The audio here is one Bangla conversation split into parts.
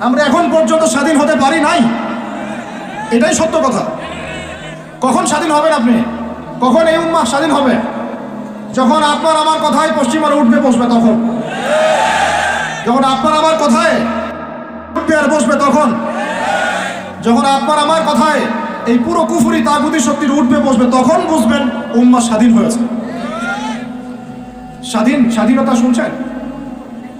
আমরা এখন পর্যন্ত স্বাধীন হতে পারি নাই। এটাই সত্য কথা। কখন স্বাধীন হবেন আপনি? কখন এই উম্মাহ স্বাধীন হবে? যখন আপনার আমার কথায় পশ্চিমারা উঠবে, বসবে তখন। যখন আপনার আমার কথায় উঠবে আর বসবে তখন। যখন আপনার আমার কথায় এই পুরো কুফুরি তাগুতি শক্তির উঠবে, বসবে তখন বুঝবেন উম্মা স্বাধীন হয়েছে। স্বাধীন, স্বাধীনতা শুনছেন?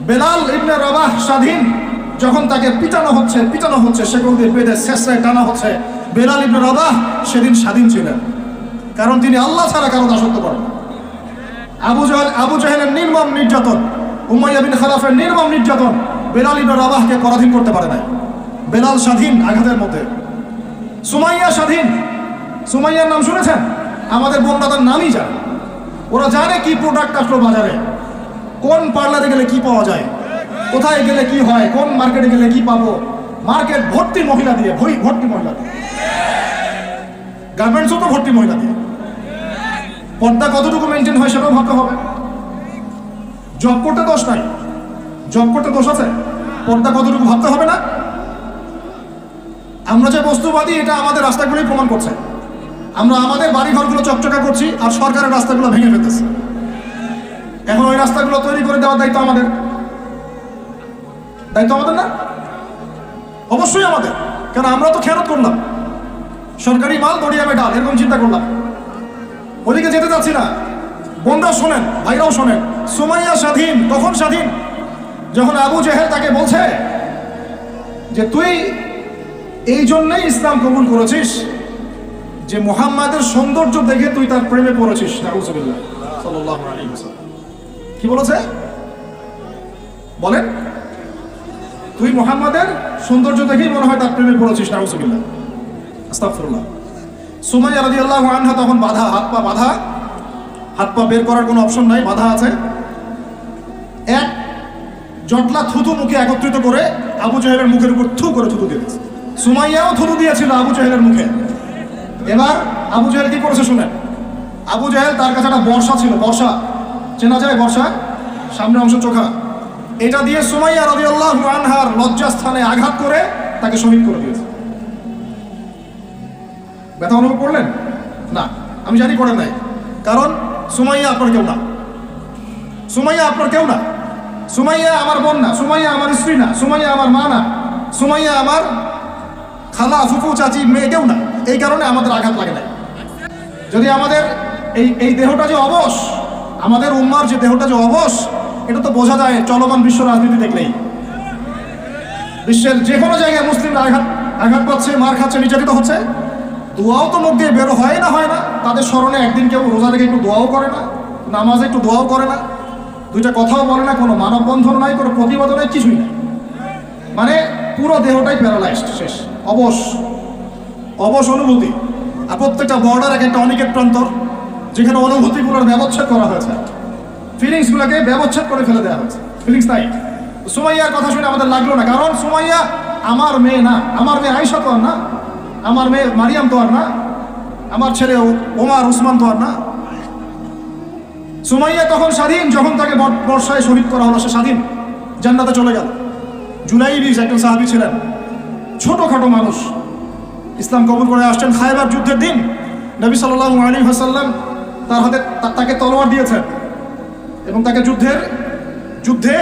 বেলাল ইবনে রবাহ স্বাধীন যখন তাকে পিটানো হচ্ছে পিটানো হচ্ছে সেগুলো দিয়ে বেঁধে শেষরায় টানা হচ্ছে। বেলাল ইবনে রবাহ সেদিন স্বাধীন ছিলেন। কারণ তিনি আল্লাহ ছাড়া কারও দাসত্ব করেন। আবু জাহেল, আবু জাহেলের নির্মম নির্যাতন, উমাইয়া বিন খালাফের নির্মম নির্যাতন বেলাল ইবনে রবাহকে পরাধীন করতে পারে নাই। বেলাল স্বাধীন আঘাতের মধ্যে। সুমাইয়া স্বাধীন। সুমাইয়ার নাম শুনেছেন? আমাদের বোনরা তার নামই জানে। ওরা জানে কি প্রোডাক্ট আসলো বাজারে। কোন পার্লারে গেলে কি পাওয়া যায়? কোথায় গেলে কি হয়? কোন মার্কেটে গেলে কি পাবো? মার্কেট ভর্তি মহিলা দিয়ে, ভই ভর্তি মহিলা দিয়ে। গার্মেন্টসও তো ভর্তি মহিলা দিয়ে। পর্দা কতটুকু মেনটেন হয় সেটাও ভাবতে হবে। জব করতে দোষ নাই। জব করতে দোষ আছে? পর্দা কতটুকু ভাবতে হবে না? আমরা যে বস্তুবাদী, এটা আমাদের রাস্তাগুলোই প্রমাণ করছে। আমরা আমাদের বাড়ি ঘরগুলো চকচকা করছি আর সরকারের রাস্তাগুলো ভেঙে ফেলতেছি। এখন ওই রাস্তাগুলো তৈরি করে দেওয়ার দায়িত্ব আমাদের। দায়িত্ব আমাদের না? অবশ্যই আমাদের। কারণ আমরা তো খেয়ালত করলাম। সরকারি মাল দড়িয়াবে ডাল, এরকম চিন্তা করলাম। ওদিকে যেতে চাচ্ছি না। বোনরা শোনেন, ভাইরাও শোনেন। সুমাইয়া স্বাধীন কখন স্বাধীন। যখন আবু জেহেল তাকে বলছে যে, তুই এই জন্যই ইসলাম কবুল করেছিস যে, মুহাম্মাদের সৌন্দর্য দেখে তুই তার প্রেমে পড়েছিস। কি বলেছে? বলেন। তুই মোহাম্মদের সৌন্দর্য দেখেই মনে হয় তার প্রেমে পড়েছিস আস্তাগফিরুল্লাহ। সুমাইয়া রাদিয়াল্লাহু আনহা তখন বাধা, হাত পা বাধা, হাত পা বের করার কোনো অপশন নাই, বাধা আছে। এক, জটলা থুতু মুখে একত্রিত করে আবু জাহেলের মুখের উপর থু করে থুতু দিয়ে সুমাইয়াও থুতু দিয়েছিল আবু জাহেলের মুখে। এবার আবু জাহেল কি করেছে শুনেন? আবু জাহেল তার কাছে একটা বর্ষা ছিল, বর্ষা। চেনা যায় বর্ষা? সামনের অংশ চোখা। এটা দিয়ে সুমাইয়া রাদিয়াল্লাহু আনহার লজ্জাস্থানে আঘাত করে তাকে শহীদ করে দিয়েছে। ব্যথা অনুভব করলেন? না, আমি জানি করেন নাই। কারণ সুমাইয়া আপনার কেউ না। সুমাইয়া আপনার কেউ না। সুমাইয়া আমার বোন না, সুমাইয়া আমার স্ত্রী না, সুমাইয়া আমার মা না, সুমাইয়া আমার খালা, ফুফু, চাচি, মেয়ে কেউ না। এই কারণে আমাদের আঘাত লাগে নাই। যদি আমাদের এই এই দেহটা যে অবশ, আমাদের উম্মার যে দেহটা যে অবশ এটা তো বোঝা যায়, চলমান বিশ্ব রাজনীতি দেখলেই। বিশ্বের যে কোনো জায়গায় মুসলিমরা আঘাত আঘাত পাচ্ছে, মার খাচ্ছে, নির্যাতিত হচ্ছে। দোয়াও তো লোক দিয়ে বেরো হয় না হয় না। তাদের স্মরণে একদিন কেউ রোজা রেখে একটু দোয়াও করে না, নামাজে একটু দোয়াও করে না। দুইটা কথাও বলে না, কোনো মানববন্ধন নাই, কোনো প্রতিবাদও নাই, কিছুই নাই। মানে পুরো দেহটাই প্যারালাইজড শেষ। অবশ। অবশ অনুভূতি। আর প্রত্যেকটা বর্ডার এক একটা অনিকেট প্রান্তর, যেখানে অনুভূতিগুলোর ব্যবচ্ছেদ করা হয়েছে। ফিলিংসগুলোকে ব্যবচ্ছেদ করে ফেলে দেওয়া হয়েছে। ফিলিংস নাই। সুমাইয়ার কথা শুনে আমাদের লাগল না। কারণ সুমাইয়া আমার মেয়ে না। আমার মেয়ে আয়সা তো আর না। আমার মেয়ে মারিয়াম তো আর না। আমার ছেলে ওমার উসমান তো আর না। সুমাইয়া তখন স্বাধীন। যখন তাকে বর- বর্ষায় শহীদ করা হলো, সে স্বাধীন। জান্নাতে চলে গেল। জুলাই বিশ একজন সাহাবি ছিলেন। ছোটখাটো মানুষ। ইসলাম কবুল করে আসছেন। খাইবার যুদ্ধের দিন নবী সাল্লাল্লাহু আলাইহি ওয়াসাল্লাম তার হাতে তাকে তলোয়ার দিয়েছেন। এবং তাকে যুদ্ধের, যুদ্ধে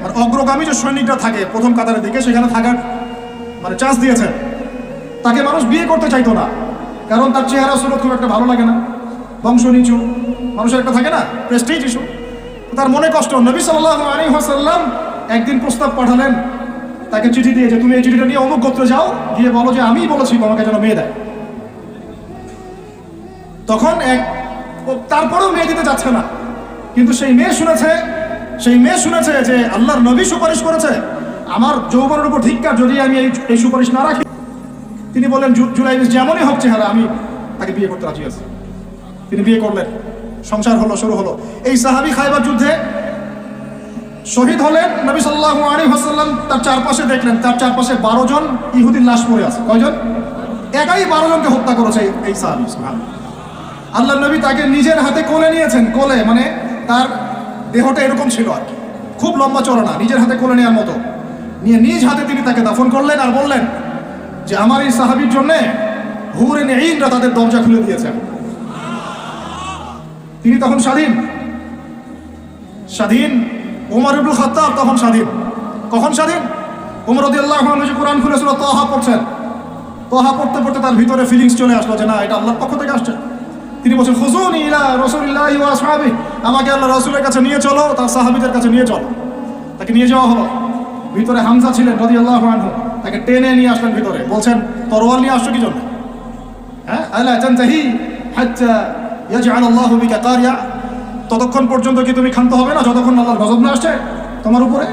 মানে অগ্রগামী যে সৈনিকরা থাকে প্রথম কাতারের দিকে, সেখানে থাকার মানে চান্স দিয়েছেন তাকে মানুষ বিয়ে করতে চাইতো না, কারণ তার চেহারা সুরত খুব একটা ভালো লাগে না। বংশ নিচু, মানুষের একটা থাকে না প্রেস্টিজ ইস্যু তার মনে কষ্ট, নবী সাল্লাল্লাহু আলাইহি ওয়াসাল্লাম একদিন প্রস্তাব পাঠালেন, তাকে চিঠি দিয়ে যে, তুমি এই চিঠিটা নিয়ে অমুক গোত্রে যাও, গিয়ে বলো যে, আমিই বলেছি তোমাকে যেন মেয়ে দেয়। তখন এক তারপরেও মেয়ে দিতে যাচ্ছে না। কিন্তু সেই মেয়ে শুনেছে, সেই মেয়ে শুনেছে যে আল্লাহর নবী সুপারিশ করেছে। আমার যৌবনের উপর ধিক্কার যদি আমি এই সুপারিশ না রাখি। তিনি বললেন জুলাই যেমনই হোক চেহারা, আমি তাকে বিয়ে করতে রাজি আছি। তিনি বিয়ে করলেন। সংসার হলো, শুরু হলো। এই সাহাবি খাইবার যুদ্ধে শহীদ হলেন, নবী সাল্লাল্লাহু আলাইহি ওয়াসাল্লাম তার চারপাশে দেখলেন, তার চারপাশে বারো জন ইহুদির লাশ পড়ে আছে। কয়জন? একাই বারো জনকে হত্যা করেছে এই- সাহাবি। আল্লাহ নবী তাকে নিজের হাতে কোলে নিয়েছেন, কোলে মানে তার দেহটা এরকম ছিল আর কি। খুব লম্বা চড়া না নিজের হাতে কোলে নেওয়ার মতো। নিয়ে নিজ হাতে তিনি তাকে দাফন করলেন আর বললেন যে, আমার এই সাহাবির জন্যে হুরে নেইনরা তাদের দরজা খুলে দিয়েছেন। তিনি তখন স্বাধীন। স্বাধীন ওমর ইবুল খত্তাব তখন স্বাধীন। কখন স্বাধীন? রদি আল্লাহ যে কোরআন খুলে ছিল তহা পড়ছেন। তহা পড়তে পড়তে তার ভিতরে ফিলিংস চলে আসলো যে, না, এটা আল্লাহর পক্ষ থেকে আসছে। তিনি বলছেন, হুজুন ইলা রসুলিল্লাহ সাহাবি আমাকে আল্লাহ রসুলের কাছে নিয়ে চলো, তার সাহাবিদের কাছে নিয়ে চলো। তাকে নিয়ে যাওয়া হলো। ভিতরে হামজা ছিলেন রদি আল্লাহ আনহু। তাকে টেনে নিয়ে আসলেন ভিতরে। বলছেন, তরোয়াল নিয়ে আসছো কি জন্য? হ্যাঁ আলা তানতাহি হাত্তা ইয়াজআল আল্লাহু বিকা কারিয়া। ততক্ষণ পর্যন্ত কি তুমি ক্ষান্ত হবে না? যতক্ষণ আল্লাহর গজব না আসছে তোমার উপরে?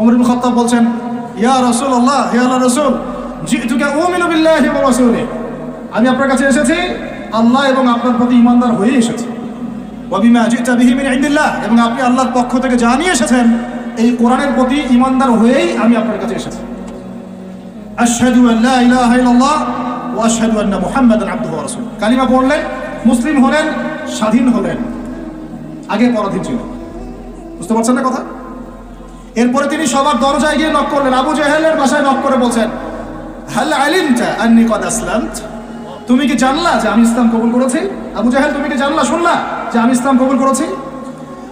ওমর ইবনে খাত্তাব বলছেন, ইয়া রাসূলুল্লাহ ইয়া আল্লাহ রাসূল, জিতুকা উমিনু বিল্লাহি ওয়া রাসূলিহি আমি আপনার কাছে এসেছি আল্লাহ এবং আপনার প্রতি ইমানদার হয়ে এসেছে। এবং আপনি আল্লাহর পক্ষ থেকে জানিয়ে এসেছেন, এই কোরআনের প্রতি ইমানদার হয়েই আমি আপনার কাছে এসেছি। রাসূলুহু। কালিমা পড়লেন, মুসলিম হলেন, স্বাধীন হলেন। আগে পরাধীন ছিল বুঝতে পারছেন না কথা? এরপরে তিনি সবার দরজায় গিয়ে নক করলেন। আবু জাহেলের বাসায় নক করে বলছেন কদ আসলামত? তুমি কি জানলা যে আমি ইসলাম কবুল করেছি? আবু জাহেল, তুমি কি জানলা শুনলা যে আমি ইসলাম কবুল করেছি?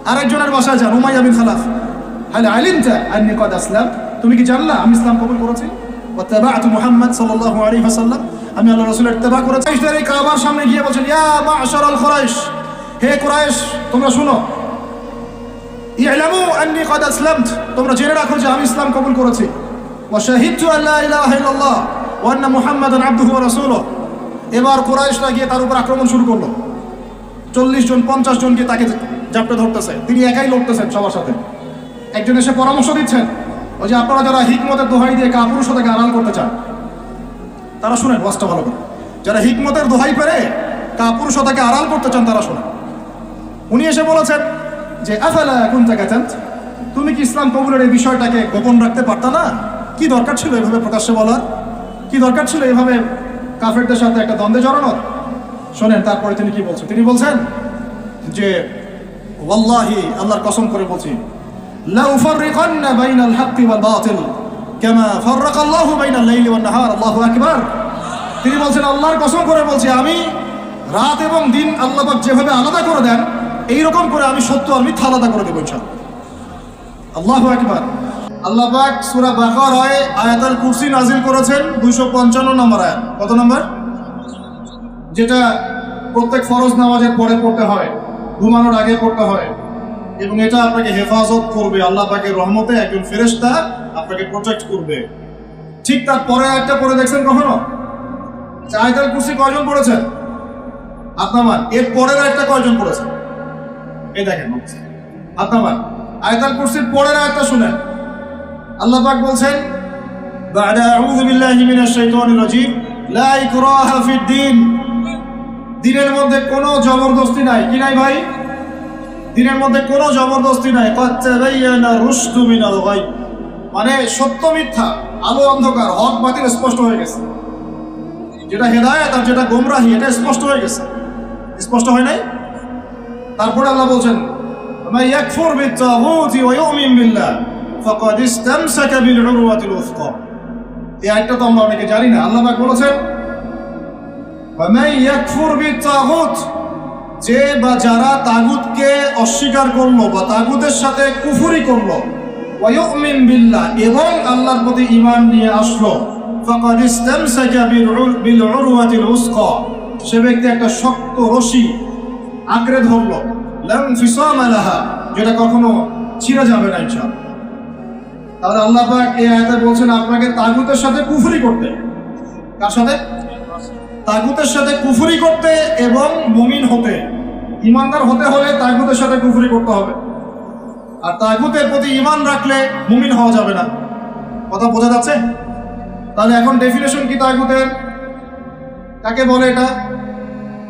আরেকজনের বাসায় যান উমাই আবিন খালাফ। হালে আলিমটা আর নিকদ আসলাম। তুমি কি জানলা আমি ইসলাম কবুল করেছি? মুহাম্মদ আমি আল্লাহ সামনে গিয়ে ইয়া হে তোমরা শুনো। তোমরা আমি ইসলাম কবুল করেছি। এবার কুরাইশরা গিয়ে তার উপর আক্রমণ শুরু করল। চল্লিশ জন, পঞ্চাশ জন গিয়ে তাকে জাপটে ধরতেছে। তিনি একাই লড়তেছেন সবার সাথে। একজন এসে পরামর্শ দিচ্ছেন, ওই যে আপনারা যারা হিকমতের দোহাই দিয়ে কাপুরুষতাকে আড়াল করতে চান, তারা শুনেন ওয়াজটা ভালো করে। যারা হিকমতের দোহাই পেরে কাপুরুষতাকে আড়াল করতে চান, তারা শোনেন। উনি এসে বলেছেন যে, আফালা কোন জায়গাতেন তুমি কি ইসলাম কবুলের এই বিষয়টাকে গোপন রাখতে পারতা না? কি দরকার ছিল এভাবে প্রকাশ্যে বলার? কি দরকার ছিল এভাবে কাফেরদের সাথে একটা দ্বন্দ্বে জড়ানোর। শোনেন, তারপরে তিনি কি বলছেন? তিনি বলছেন যে, ওয়াল্লাহি, আল্লাহর কসম করে বলছি তিনি বলছেন, আল্লাহর কসম করে বলছি, আমি রাত এবং দিন আল্লাহ যেভাবে আলাদা করে দেন এই রকম করে আমি সত্য আর মিথ্যা আলাদা করে দেবো ইনশাআল্লাহ। আল্লাহু আকবার। আল্লাহ পাক সূরা বাকারায় আয়াতুল কুরসি নাজিল করেছেন 255 নম্বর আয়াত। কত নম্বর? যেটা প্রত্যেক ফরজ নামাজের পরে পড়তে হয় ঘুমানোর আগে পড়তে হয়। এবং এটা আপনাকে হেফাজত করবে আল্লাহ পাকের রহমতে একজন ফেরেশতা আপনাকে প্রোটেক্ট করবে। ঠিক তার পরে একটা পরে দেখছেন কখনো? আচ্ছা, আয়াতুল কুরসি কয়জন পড়েছেন? আপনার এর পরের একটা কয়জন পড়েছেন? এই দেখেন আপনার আয়াতুল কুরসির পরের আয়াতটা শুনেন। আল্লাহ পাক বলছেন بعد أعوذ بالله من الشيطان الرجيم لا إكراه في الدين দিনের মধ্যে কোনো জবরদস্তি নাই কি নাই ভাই দিনের মধ্যে কোনো জবরদস্তি নাই قد تبين الرشد من الغي মানে সত্য মিথ্যা আলো অন্ধকার হক বাতিল স্পষ্ট হয়ে গেছে যেটা হেদায়েত আর যেটা গোমরাহি এটা স্পষ্ট হয়ে গেছে স্পষ্ট হয় নাই তারপরে আল্লাহ বলছেন من يكفر بالطاغوت ويؤمن এই তো আমরা অনেকে আল্লাহ বলেছেন যে বা যারা তাগুতকে অস্বীকার করল বা তাগুতের সাথে কুফুরি করল, ওয়ায়ুমিন বিল্লাহ এবং আল্লাহর প্রতি ইমান নিয়ে আসলো সে ব্যক্তি একটা শক্ত রশি আঁকড়ে ধরলো যেটা কখনো ছিঁড়া যাবে না ইনশাআল্লাহ। তাহলে আল্লাহ পাক এই আয়াতে বলছেন, আপনাকে তাগুতের সাথে কুফরি করতে। কার সাথে? তাগুতের সাথে কুফরি করতে এবং মুমিন হতে। ইমানদার হতে হলে তাগুতের সাথে কুফরি করতে হবে। আর তাগুতের প্রতি ইমান রাখলে মুমিন হওয়া যাবে না। কথা বোঝা যাচ্ছে? তাহলে এখন ডেফিনেশন কি তাগুতের? কাকে বলে এটা?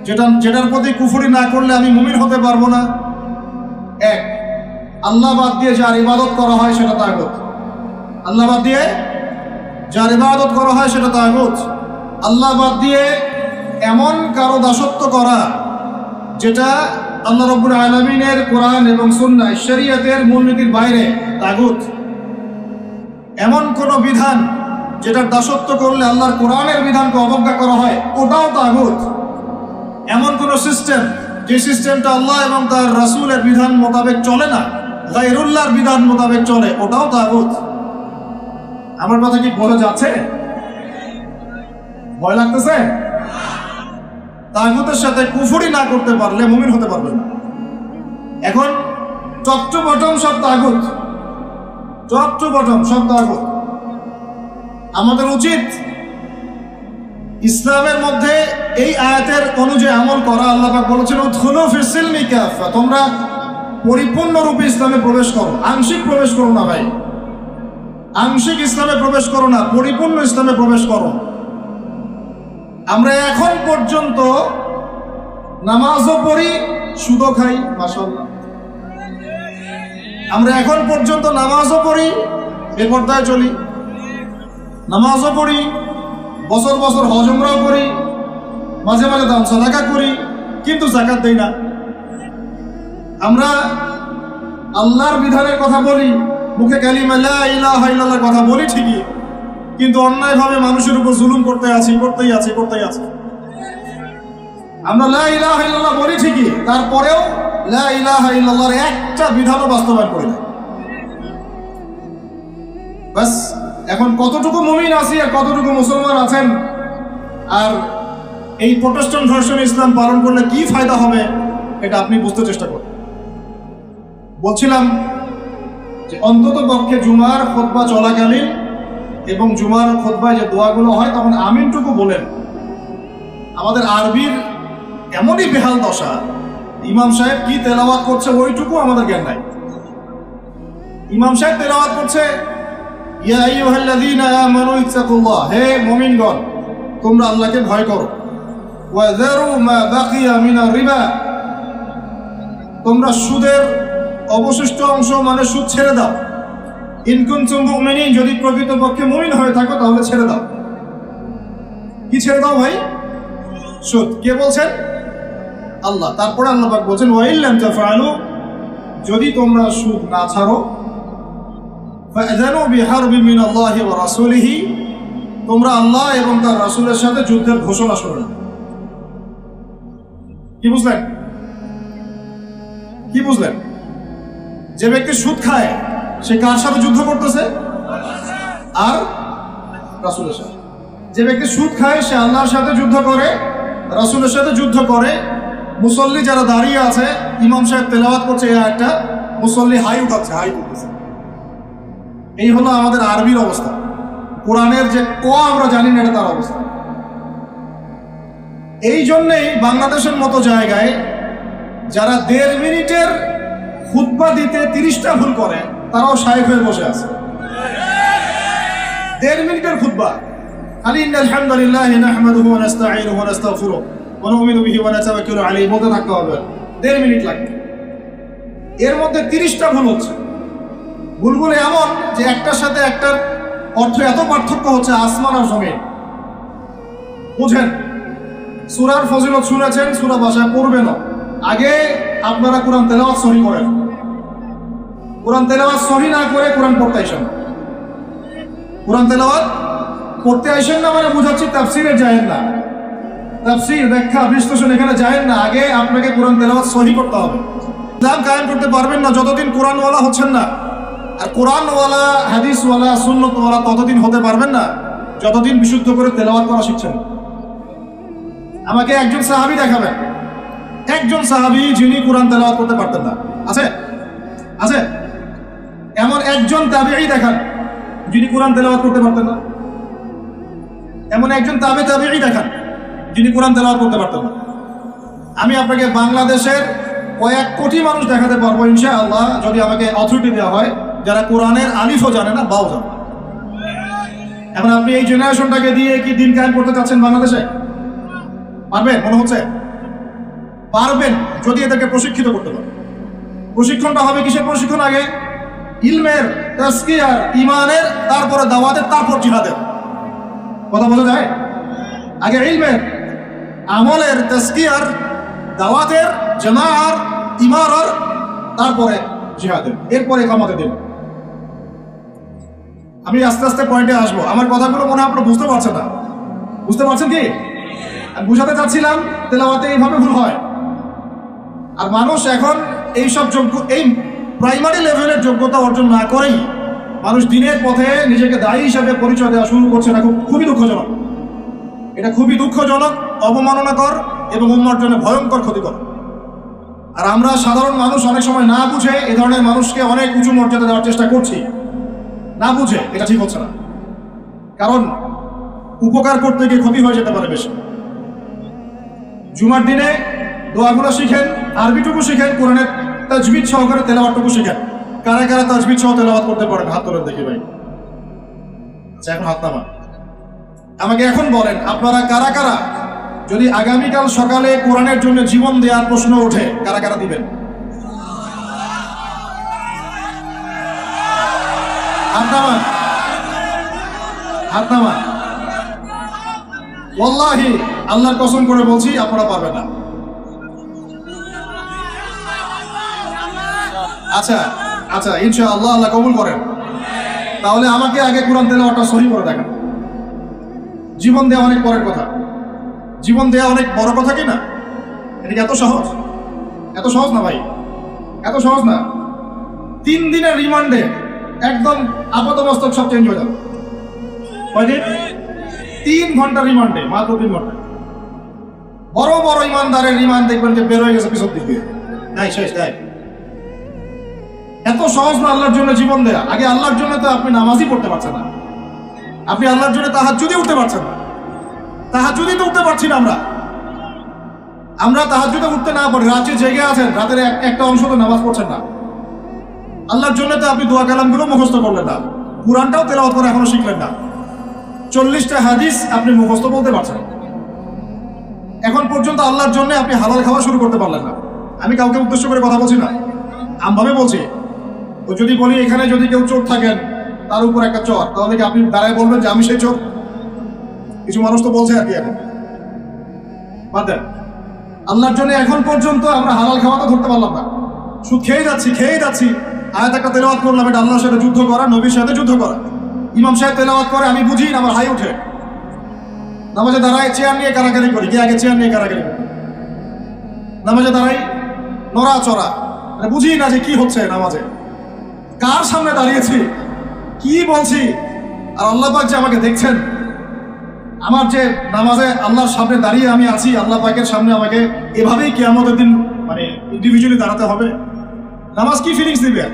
যেটা যেটার প্রতি কুফুরি না করলে আমি মুমিন হতে পারব না। এক, আল্লাহ বাদ দিয়ে যার ইবাদত করা হয় সেটা তাগুত। আল্লাহ বাদ দিয়ে যার ইবাদত করা হয় সেটা তাগুত। আল্লাহ বাদ দিয়ে এমন কারও দাসত্ব করা যেটা আল্লাহ রব্বুল আলমিনের কোরআন এবং সুন্নাহ, শরিয়তের মূলনীতির বাইরে তাগুত। এমন কোন বিধান যেটার দাসত্ব করলে আল্লাহর কোরআনের বিধানকে অবজ্ঞা করা হয়, ওটাও তাগুত। এমন কোন সিস্টেম যে সিস্টেমটা আল্লাহ এবং তার রাসূলের বিধান মোতাবেক চলে না গাইরুল্লাহর বিধান মোতাবেক চলে, ওটাও তাগুত। আমার কথা কি বোঝা যাচ্ছে? ভয় লাগতেছে? তাগুতের সাথে কুফুরি না করতে পারলে মুমিন হতে পারবে না। এখন টপ টু বটম সব তাগুত। টপ টু বটম সব তাগুত। আমাদের উচিত ইসলামের মধ্যে এই আয়াতের অনুযায়ী আমল করা। আল্লাহ পাক বলেছেন ধুলো ফিসিল মিকাফা তোমরা পরিপূর্ণরূপে ইসলামে প্রবেশ করো। আংশিক প্রবেশ করো না ভাই। আংশিক ইসলামে প্রবেশ করো না, পরিপূর্ণ ইসলামে প্রবেশ করো। আমরা এখন পর্যন্ত নামাজও পড়ি, সুদও খাই মাসাল্লাহ আমরা এখন পর্যন্ত নামাজও পড়ি বেপর্দায় চলি। নামাজও পড়ি, বছর বছর হজমরাও করি, মাঝে মাঝে দাম সাদাকা করি, কিন্তু জাকাত দেই না। আমরা আল্লাহর বিধানের কথা বলি মুখে কালিমা, লা ইলাহা ইল্লাল্লাহর কথা বলি ঠিকই, কিন্তু অন্যায়ভাবে মানুষের উপর জুলুম করতে আছি, করতেই আছি করতেই আছি। আমরা লা ইলাহা ইল্লাল্লাহ বলি ঠিকই, তারপরেও লা ইলাহা ইল্লাল্লাহর একটা বিধানও বাস্তবায়ন করি না। বাস এখন কতটুকু মুমিন আছি আর কতটুকু মুসলমান আছেন, আর এই প্রোটেস্টন ভার্সন ইসলাম পালন করলে কি ফায়দা হবে, এটা আপনি বুঝতে চেষ্টা করুন। বলছিলাম যে অন্তত পক্ষে জুমার খোদবা চলাকালীন এবং জুমার খোদবায় যে দোয়াগুলো হয়, তখন আমিনটুকু বলেন। আমাদের আরবির এমনই বেহাল দশা, ইমাম সাহেব কি তেলাওয়াত করছে ওইটুকু আমাদের জ্ঞান নাই। ইমাম সাহেব তেলাওয়াত করছে হে মুমিনগণ, তোমরা আল্লাহকে ভয় করো। তোমরা সুদের অবশিষ্ট অংশ মানে সুদ ছেড়ে দাও। ইনকুম চুম্বক মেনে যদি প্রকৃতপক্ষে মমিন হয়ে থাকো, তাহলে ছেড়ে দাও। কি ছেড়ে দাও ভাই? সুদ। কে বলছেন? আল্লাহ। তারপরে আল্লাহবাক বলছেন ওয়াইল্লাম তাফআলু যদি তোমরা সুদ না ছাড়ো ফাজানু বিহারবি মিন আল্লাহ ওয়া রাসূলিহি, তোমরা আল্লাহ এবং তার রাসূলের সাথে যুদ্ধের ঘোষণা শুনলে কি বুঝলেন? কি বুঝলেন? যে ব্যক্তি সুদ খায়, সে কার সাথে যুদ্ধ করতেছে? আর রাসূলের সাথে। যে ব্যক্তি সুদ খায়, সে আল্লাহর সাথে যুদ্ধ করে, রাসূলের সাথে যুদ্ধ করে। মুসল্লি যারা দাঁড়িয়ে আছে, ইমাম সাহেব তেলাওয়াত করছে এই একটা মুসল্লি হাই উঠাচ্ছে, হাই উঠতেছে এই হলো আমাদের আরবির অবস্থা। কোরআনের যে ক আমরা জানি না, এটা তার অবস্থা। এই জন্যেই বাংলাদেশের মতো জায়গায় যারা দেড় মিনিটের খুতবা দিতে তিরিশটা ভুল করে, তারাও শায়েক হয়ে বসে আছে। দেড় মিনিটের খুতবা। খালি হবে। দেড় মিনিট লাগবে। এর মধ্যে তিরিশটা ভুল হচ্ছে। এমন যে একটার সাথে এত পার্থক্য হচ্ছে আসমান আর বুঝেন, সুরার ফজিলত শুনেছেন, সুরা ভাষায় পড়বেন আগে আপনারা কোরআন তেলাওয়াত সহি করেন। কোরআন তেলাওয়াত সহি না করে কোরআন পড়তে আইসেন? কোরআন তেলাওয়াত পড়তে আইসেন না মানে বুঝাচ্ছি তাফসিরে যায়েন না। তাফসির, ব্যাখ্যা, বিশ্লেষণ এখানে যায়েন না, আগে আপনাকে কোরআন তেলাওয়াত সহি করতে হবে। ইসলাম কায়েম করতে পারবেন না, যতদিন কোরআনওয়ালা হচ্ছেন না। আর কোরআনওয়ালা, হাদিসওয়ালা, সুন্নতওয়ালা ততদিন হতে পারবেন না, যতদিন বিশুদ্ধ করে তেলাওয়াত করা শিখছেন। আমাকে একজন সাহাবি দেখাবেন। একজন সাহাবি যিনি কোরআন তেলাওয়াত করতে পারতেন না। আছে? আছে? একজন তাবেই দেখান, যিনি কোরআন তেলাওয়াত করতে পারতেন না। এমন একজন তাবে তাবেই দেখান, যিনি কোরআন তেলাওয়াত করতে পারতেন না। আমি আপনাকে বাংলাদেশের কয়েক কোটি মানুষ দেখাতে পারব ইনশা আল্লাহ যদি আমাকে অথরিটি দেওয়া হয়। যারা কোরআনের আলিফও জানে না, বাও জানে। এখন আপনি এই জেনারেশনটাকে দিয়ে কি দিন কায়েম করতে চাচ্ছেন বাংলাদেশে? পারবেন, মনে হচ্ছে? পারবেন, যদি এদেরকে প্রশিক্ষিত করতে পারেন। প্রশিক্ষণটা হবে কিসের প্রশিক্ষণ আগে? ইলমের তাস্কিয়ার ইমানের তারপরে দাওয়াতের, তারপর জিহাদের। কথা বোঝা যায়? আগে ইলমের, আমলের তাস্কিয়ার দাওয়াতের জামার ইমারর তারপরে জিহাদের। এরপরে কামাতে দেন। আমি আস্তে আস্তে পয়েন্টে আসব। আমার কথাগুলো মনে আপনারা বুঝতে পারছেন না। বুঝতে পারছেন কি? বুঝাতে চাচ্ছিলাম, তেলাওয়াতে এইভাবে ভুল হয়। আর মানুষ এখন এইসব যোগ্য এই প্রাইমারি লেভেলের যোগ্যতা অর্জন না করেই মানুষ দিনের পথে নিজেকে দায়ী হিসাবে পরিচয় দেওয়া শুরু করছে না। খুব খুবই দুঃখজনক। এটা খুবই দুঃখজনক, অবমাননাকর এবং উন্মার জন্য ভয়ঙ্কর ক্ষতিকর। আর আমরা সাধারণ মানুষ অনেক সময় না বুঝে এ ধরনের মানুষকে অনেক উঁচু মর্যাদা দেওয়ার চেষ্টা করছি। না বুঝে, এটা ঠিক হচ্ছে না। কারণ উপকার করতে গিয়ে ক্ষতি হয়ে যেতে পারে বেশি। জুমার দিনে দোয়াগুলো শিখেন, আরবিটুকু শিখেন, কোরআনের তাজবিদ সহকারে তেলাওয়াতটুকু শিখেন কারা কারা তাজবিদ সহ তেলাওয়াত করতে পারেন, হাত তোলেন দেখি ভাই। আচ্ছা এখন হাত নামান। আমাকে এখন বলেন, আপনারা কারা কারা? যদি আগামীকাল সকালে কোরআনের জন্য জীবন দেওয়ার প্রশ্ন ওঠে, কারা কারা দিবেন? আল্লাহর কসম করে বলছি, আপনারা পারবেন না। আচ্ছা আচ্ছা ইনশা আল্লাহ আল্লাহ কবুল করেন। তাহলে আমাকে আগে কোরআন তেলাওয়াতটা সহি করে দেখান। জীবন দেওয়া অনেক পরের কথা। জীবন দেওয়া অনেক বড় কথা কি না? এটা এত সহজ? এত সহজ না ভাই? এত সহজ না। তিন দিনের রিমান্ডে একদম আপাতমস্তক সব চেঞ্জ হয়ে যাবে। তিন ঘণ্টা রিমান্ডে, মাত্র তিন ঘণ্টা। বড় বড় ইমানদারের রিমান্ড দেখবেন যে বের হয়ে গেছে পিছর দিক নাই, শেষ দেয় এত সহজ না আল্লাহর জন্য জীবন দেয়া। আগে আল্লাহর জন্য তো আপনি নামাজই পড়তে পারছেন না। আপনি আল্লাহর জন্য তাহার যদি উঠতে পারছেন না। তাহার যদি তো উঠতে পারছি না আমরা। আমরা তাহার যদি উঠতে না পারি, রাত্রে জেগে আছেন, রাতের এক- একটা অংশ তো নামাজ পড়ছেন না। আল্লাহর জন্য তো আপনি দোয়া কালামগুলো মুখস্থ করলেন না। কোরআনটাও তেলাওয়াত করে এখনও শিখলেন না। চল্লিশটা হাদিস আপনি মুখস্থ বলতে পারছেন এখন পর্যন্ত আল্লাহর জন্য আপনি হালাল খাওয়া শুরু করতে পারলেন না। আমি কাউকে উদ্দেশ্য করে কথা বলছি না। আমভাবে বলছি তো যদি বলি এখানে যদি কেউ চোর থাকেন, তার উপর একটা চর, তাহলে কি আপনি দাঁড়ায় বলবেন যে আমি সেই চোর? কিছু মানুষ তো বলছে আর কি এখন। আল্লাহর জন্য এখন পর্যন্ত আমরা হালাল খাওয়া তো ধরতে পারলাম না। শুধু খেয়ে যাচ্ছি খেয়ে যাচ্ছি। আয়াত একটা তেলাওয়াত করলাম, এটা আল্লাহর সাথে যুদ্ধ করা, নবীর সাথে যুদ্ধ করা। ইমাম সাহেব তেলাওয়াত করে, আমি বুঝি না, আমার হাই ওঠে। নামাজে দাঁড়ায় চেয়ার নিয়ে কারাকারি করি কে আগে চেয়ার নিয়ে কারাকারি করি। নামাজে দাঁড়াই নড়া চড়া মানে বুঝি না যে কি হচ্ছে নামাজে। কার সামনে দাঁড়িয়েছি? কি বলছি? আর আল্লাহ পাক যে আমাকে দেখছেন, আমার যে নামাজে আল্লাহর সামনে দাঁড়িয়ে আমি আছি, আল্লাহ পাকের সামনে আমাকে এভাবেই কি আমাদের দিন মানে ইন্ডিভিজুয়ালি দাঁড়াতে হবে। নামাজ কি ফিলিংস দিবে? আর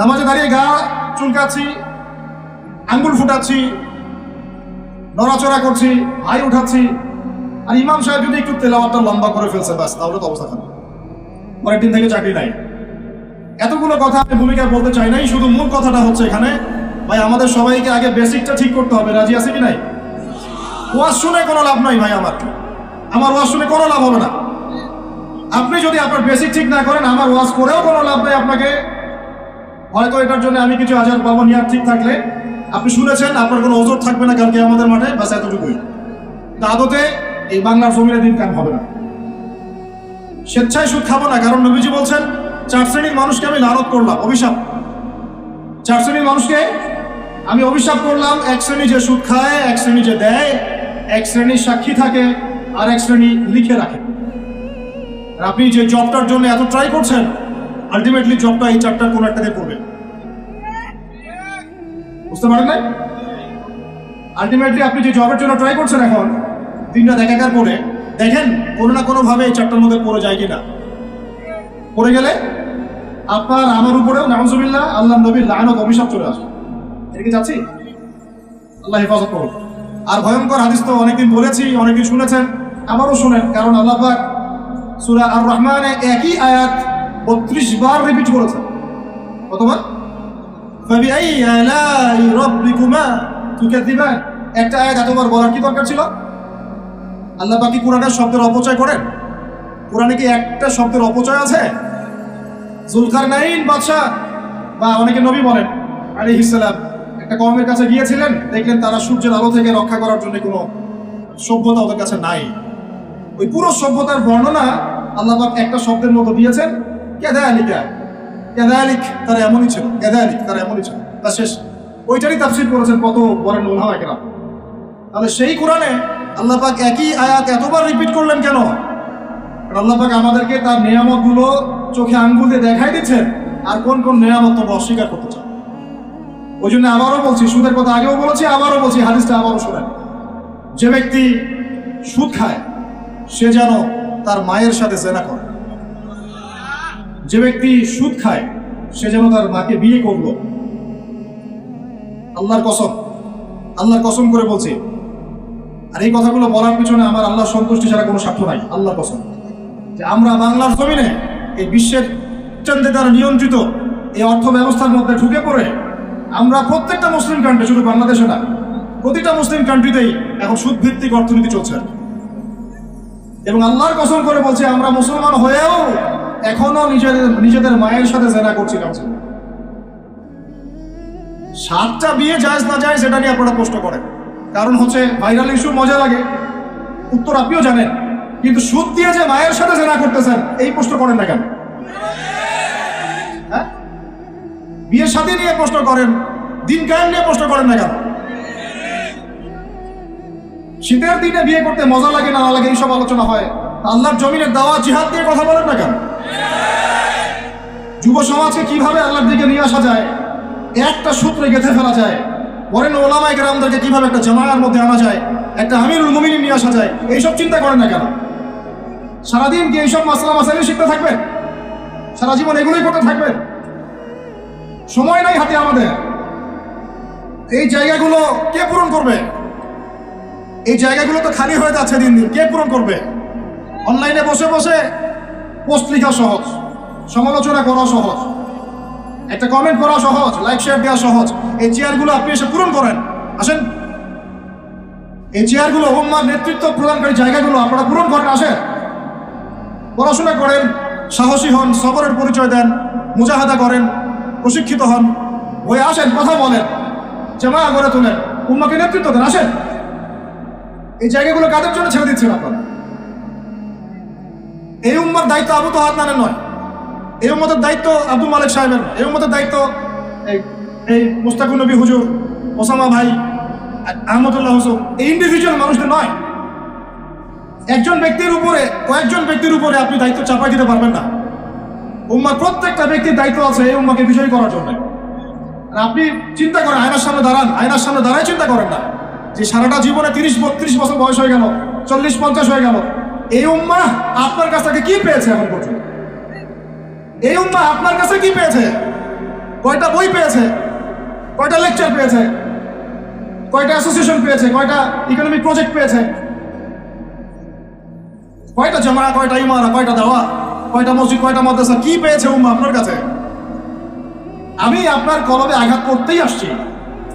নামাজে দাঁড়িয়ে গা চুলকাচ্ছি, আঙ্গুল ফুটাচ্ছি, নড়াচড়া করছি, হাই উঠাচ্ছি। আর ইমাম সাহেব যদি একটু তেলাওয়াতটা লম্বা করে ফেলছে, ব্যাস, তাহলে তো অবস্থা খারাপ। দিন থেকে চাকরি নাই। এতগুলো কথা আমি ভূমিকা বলতে চাই নাই, শুধু মূল কথাটা হচ্ছে এখানে। ভাই, আমাদের সবাইকে আগে বেসিকটা ঠিক করতে হবে, রাজি আছে কি নাই? ওয়াজ শুনে কোনো লাভ নাই ভাই আমার। আমার ওয়াজ শুনে কোনো লাভ হবে না। আপনি যদি আপনার বেসিক ঠিক না করেন, আমার ওয়াজ করেও কোনো লাভ নেই আপনাকে। হয়তো এটার জন্য আমি কিছু আজার পাবো নিয়ার ঠিক থাকলে। আপনি শুনেছেন, আপনার কোনো ওজোর থাকবে না কালকে আমাদের মাঠে ব্যাস এতটুকুই। তা আদতে এই বাংলার জমিনে দিন কাম হবে না। স্বেচ্ছায় সুদ খাব না, কারণ নবীজি বলছেন চার শ্রেণির মানুষকে আমি লানত করলাম, অভিশাপ। চার শ্রেণির মানুষকে আমি অভিশাপ করলাম, এক শ্রেণি যে সুদ খায়, এক শ্রেণি যে দেয়, এক শ্রেণি সাক্ষী থাকে আর এক শ্রেণি লিখে রাখে। আপনি যে জবটার জন্য এত ট্রাই করছেন আলটিমেটলি জবটা এই চারটার কোনো একটাতে পড়বে বুঝতে পারেন না আলটিমেটলি আপনি যে জবের জন্য ট্রাই করছেন এখন, দিনটা দেখাকার পরে, দেখেন কোনো না কোনোভাবে এই চারটার মধ্যে পড়ে যায় কিনা। পড়ে গেলে আপনার আমার উপরেও নাহজুবিল্লাহ আল্লাহ নবীর লায়নত অভিশাপ চলে আসবে। এদিকে যাচ্ছি? আল্লাহ হেফাজত করুন। আর ভয়ঙ্কর হাদিস তো অনেকদিন বলেছি, অনেকদিন শুনেছেন, আবারও শুনেন, কারণ আল্লাহ পাক সুরা আর রহমানে একই আয়াত বত্রিশ বার রিপিট করেছেন। কতবার? একটা আয়াত এতবার বলার কি দরকার ছিল? আল্লাহ পাকি কোরআনের শব্দের অপচয় করেন? কোরআনে কি একটা শব্দের অপচয় আছে? জুলকার নাইন বাদশাহ, বা অনেকে নবী বলেন আলী ইসলাম একটা কমের কাছে গিয়েছিলেন, দেখলেন তারা সূর্যের আলো থেকে রক্ষা করার জন্য কোনো সভ্যতা ওদের কাছে নাই। ওই পুরো সভ্যতার বর্ণনা আল্লাহ একটা শব্দের মতো দিয়েছেন কেদা আলিকা কেদা আলিক তারা এমনই ছিল কেদা আলিক তারা এমনই ছিল। তা শেষ। ওইটারই তাফসির করেছেন, কত বলেন ওলামা কেরাম তাহলে সেই কোরআনে আল্লাহ পাক একই আয়াত এতবার রিপিট করলেন কেন? আল্লাহ আমাদেরকে তার নিয়ামতগুলো চোখে আঙ্গুল দিয়ে দেখাই দিচ্ছেন আর কোন কোন নিয়ামত তোমরা অস্বীকার করতে চাও ওই জন্য আবারও বলছি, সুদের কথা আগেও বলেছি, আবারও বলছি, হাদিসটা আবারও শোনেন। যে ব্যক্তি সুদ খায়, সে যেন তার মায়ের সাথে জেনা করে। যে ব্যক্তি সুদ খায়, সে যেন তার মাকে বিয়ে করল। আল্লাহর কসম আল্লাহর কসম করে বলছি, আর এই কথাগুলো বলার পিছনে আমার আল্লাহ সন্তুষ্টি ছাড়া কোনো স্বার্থ নাই, আল্লাহর কসম। আমরা বাংলার জমিনে এই বিশ্বের চন্দ্রে দ্বারা নিয়ন্ত্রিত এই অর্থ ব্যবস্থার মধ্যে ঢুকে পড়ে আমরা প্রত্যেকটা মুসলিম কান্ট্রি শুধু বাংলাদেশে না, প্রতিটা মুসলিম কান্ট্রিতেই এখন সুদ ভিত্তিক অর্থনীতি চলছে। এবং আল্লাহর কসম করে বলছে, আমরা মুসলমান হয়েও এখনও নিজেদের নিজেদের মায়ের সাথে জেনা করছি কাউন্সিল সাতটা বিয়ে যায় না যায় সেটা নিয়ে আপনারা প্রশ্ন করেন। কারণ হচ্ছে ভাইরাল ইস্যু মজা লাগে। উত্তর আপনিও জানেন। কিন্তু সুদ দিয়ে যে মায়ের সাথে জেনা করতেছেন এই প্রশ্ন করেন না কেন? হ্যাঁ? বিয়ের সাথে নিয়ে প্রশ্ন করেন দিন কায়েম নিয়ে প্রশ্ন করেন না কেন? শীতের দিনে বিয়ে করতে মজা লাগে, না লাগে, এইসব আলোচনা হয়। আল্লাহর জমিনের দাওয়া জিহাদ দিয়ে কথা বলেন না কেন? যুব সমাজকে কীভাবে আল্লাহর দিকে নিয়ে আসা যায়? একটা সূত্রে গেঁথে ফেলা যায়। বলেন ওলামাই গ্রামদেরকে কীভাবে একটা জামায়ার মধ্যে আনা যায়? একটা আমিরুল মুমিনী নিয়ে আসা যায়? এইসব চিন্তা করেন না কেন? সারাদিন কি এইসব মাসলা মাসাইল শিখতে থাকবেন সারা জীবন এগুলোই করতে থাকবেন সময় নাই হাতে আমাদের। এই জায়গাগুলো কে পূরণ করবে? এই জায়গাগুলো তো খালি হয়ে যাচ্ছে দিন দিন। কে পূরণ করবে? অনলাইনে বসে বসে পোস্ট লেখা সহজ, সমালোচনা করা সহজ, একটা কমেন্ট করা সহজ লাইক শেয়ার দেওয়া সহজ। এই চেয়ারগুলো আপনি এসে পূরণ করেন। আসেন। এই চেয়ারগুলো উম্মার নেতৃত্ব প্রদানকারী জায়গাগুলো আপনারা পূরণ করেন, আসেন। পড়াশোনা করেন, সাহসী হন সবরের পরিচয় দেন, মুজাহাদা করেন, প্রশিক্ষিত হন। হয়ে আসেন, কথা বলেন জামা গড়ে তোলেন, উম্মাকে নেতৃত্ব দেন, আসেন। এই জায়গাগুলো কাদের জন্য ছেড়ে দিচ্ছেন আপনারা? এই উম্মার দায়িত্ব আবু তো হাত নানের নয়। এই উম্মতের দায়িত্ব আব্দুল মালিক সাহেবের। এই উম্মতের দায়িত্ব এই এই মুস্তাকুর নবী হুজুর ওসামা ভাই, আহমদুল্লাহ হোসেন এই ইন্ডিভিজুয়াল মানুষদের নয়। একজন ব্যক্তির উপরে, কয়েকজন ব্যক্তির উপরে আপনি দায়িত্ব চাপাই দিতে পারবেন না। উম্মার প্রত্যেকটা ব্যক্তির দায়িত্ব আছে এই উম্মাকে বিজয়ী করার জন্য। আর আপনি চিন্তা করেন, আয়নার সামনে দাঁড়ান। আয়নার সামনে দাঁড়ায় চিন্তা করেন না। যে সারাটা জীবনে তিরিশ, বত্রিশ বছর বয়স হয়ে গেল, চল্লিশ, পঞ্চাশ হয়ে গেল। এই উম্মা আপনার কাছ থেকে কি পেয়েছে এখন পর্যন্ত? এই উম্মা আপনার কাছে কি পেয়েছে? কয়টা বই পেয়েছে? কয়টা লেকচার পেয়েছে? কয়টা অ্যাসোসিয়েশন পেয়েছে? কয়টা ইকোনমিক প্রজেক্ট পেয়েছে? কয়টা জমা কয়টা ইমারা কয়টা দেওয়া কয়টা মসজিদ, কয়টা মাদ্রাসা, কি পেয়েছে উম্মা আপনার কাছে? আমি আপনার কলবে আঘাত করতেই আসছি।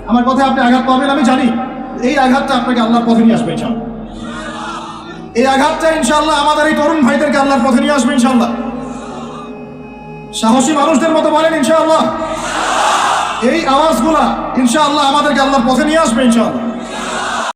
আমার কথায় আপনি আঘাত পাবেন, আমি জানি। এই আঘাতটা আপনাকে আল্লাহর পথে নিয়ে আসবে ইনশাল্লাহ এই আঘাতটা ইনশাল্লাহ আমাদের এই তরুণ ভাইদেরকে আল্লাহর পথে নিয়ে আসবে ইনশাল্লাহ সাহসী মানুষদের মতো বলেন, ইনশাআল্লাহ। এই আওয়াজগুলা ইনশাআল্লাহ আমাদেরকে আল্লাহর পথে নিয়ে আসবে, ইনশাআল্লাহ।